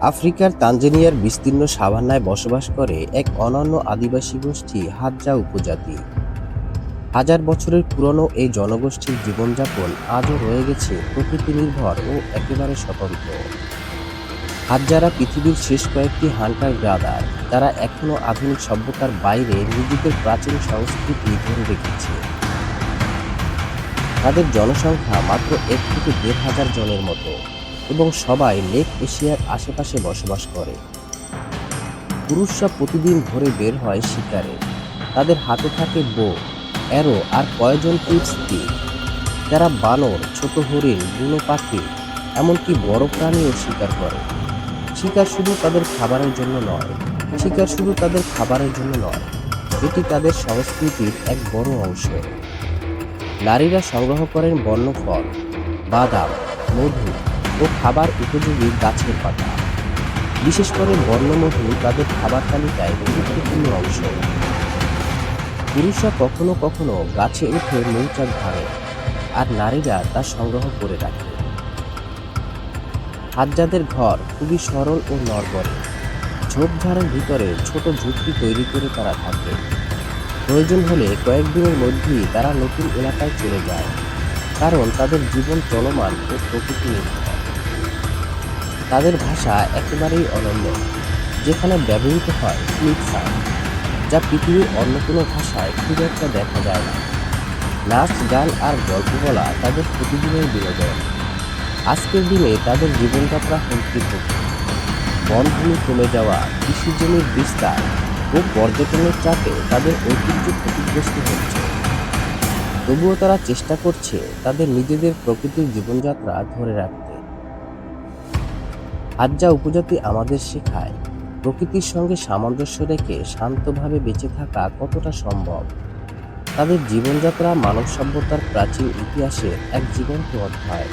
আফ্রিকার তানজানিয়ার বিস্তীর্ণ সাভান্নায় বসবাস করে এক অনন্য আদিবাসী গোষ্ঠী হাজ্জা উপজাতি। হাজার বছরের পুরনো এই জনগোষ্ঠীর জীবনযাপন আজও রয়ে গেছে প্রকৃতি নির্ভর ও একেবারে স্বতন্ত্র। হাজ্জারা পৃথিবীর শেষ কয়েকটি হান্টার গ্রাদার তারা এখনও আধুনিক সভ্যতার বাইরে নিজেদের প্রাচীন সংস্কৃতি ধরে রেখেছে। তাদের জনসংখ্যা মাত্র এক থেকে দেড় হাজার জনের মতো। এবং সবাই লেক এশিয়ার আশেপাশে বসবাস করে। পুরুষরা প্রতিদিন ভোরে বের হয় শিকারে। তাদের হাতে থাকে বো অ্যারো আর কয়েকজন টিপস তীর। যারা বানর, ছোট হরিণ, বুনো পাখি, এমনকি বড় প্রাণীও শিকার করে। শিকার শুধু তাদের খাবারের জন্য নয়, শিকার শুধু তাদের খাবারের জন্য নয়, এটি তাদের সংস্কৃতির এক বড় অংশ। নারীরা সংগ্রহ করেন বন্য ফল, বাদাম, মধু ও খাবার উপযোগী গাছের পাতা। বিশেষ করে বর্ণমধু তাদের খাবার তালিকায় গুরুত্বপূর্ণ অংশ। পুরুষরা কখনো কখনো গাছে উঠে মৌচাক ধরে আর নারীরা তা সংগ্রহ করে রাখে। হাজ্জাদের ঘর খুবই সরল ও নড়বড়ে। ঝোপঝাড়ের ভিতরে ছোট ঝুপড়ি তৈরি করে তারা থাকে। প্রয়োজন হলে কয়েকদিনের মধ্যেই তারা নতুন এলাকায় চলে যায়, কারণ তাদের জীবন চলমান ও প্রকৃতি নির্ভর তাদের ভাষা একেবারেই অনন্য, যেখানে ব্যবহৃত হয় সাউন্ড যা পৃথিবীর অন্য কোনো ভাষায় খুব একটা দেখা যায় না। নাচ, গান আর গল্প বলা তাদের প্রতিদিনের বিনোদন। আজকের দিনে তাদের জীবনযাত্রা হুমকির বনভূমি কমে যাওয়া, কৃষি জমির বিস্তার ও পর্যটনের চাপে তাদের ঐতিহ্য ক্ষতিগ্রস্ত হচ্ছে। তবুও তারা চেষ্টা করছে তাদের নিজেদের প্রকৃতির জীবনযাত্রা ধরে রাখতে। হাজ্জা উপজাতি আমাদের শেখায়, প্রকৃতির সঙ্গে সামঞ্জস্য রেখে শান্তভাবে বেঁচে থাকা কতটা সম্ভব? তাদের জীবনযাত্রা মানব সভ্যতার প্রাচীন ইতিহাসের এক জীবন্ত অধ্যায়।